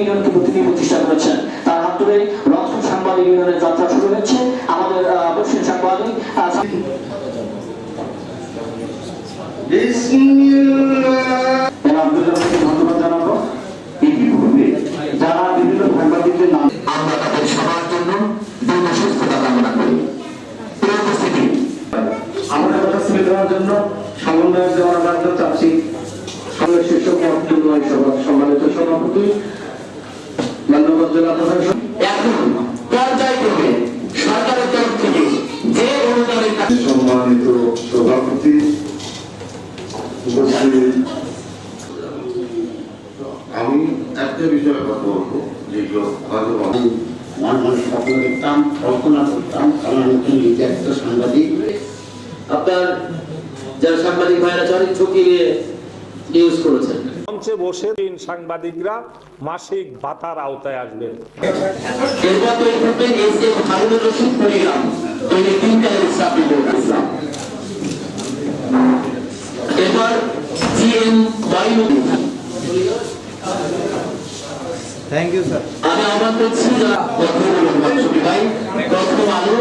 ইউনিয়নকে তিনি প্রতিষ্ঠা করেছেন। তার হাত ধরে রংপুর সাংবাদিক ইউনিয়নের যাত্রা শুরু হয়েছে। আমাদের আহ, সাংবাদিক ধন্যবাদ জানাব। ইতিপূর্বে যারা বিভিন্ন সাংবাদিকদের নাম আমরা তাদের সবার জন্য দ্রুত সুস্থতা কামনা করি। আমাদের কথা তুলে দেওয়ার জন্য সমন্বয় দেওয়ার বাধ্য চাচ্ছি শীর্ষক সম্মানিত সভাপতি জেলা প্রশাসক এখন পর্যায়ক্রমে সরকারের তরফ থেকে যে অনুদানের সম্মানিত সভাপতি আমি একটা বিষয়ে কথা বলব যেগুলো আমি স্বপ্ন দেখতাম কল্পনা করতাম কারণ আমি নিজে একটা সাংবাদিক। আপনার যারা সাংবাদিক ভাইরা অনেক ঝুঁকি নিয়ে নিউজ করেছেন। মঞ্চে বসে তিন সাংবাদিকরা মাসিক ভাতার আওতায় আসবেন থ্যাংক ইউ স্যার আমি আহ্বান করছি যারা প্রথম ভাই প্রথম আলো।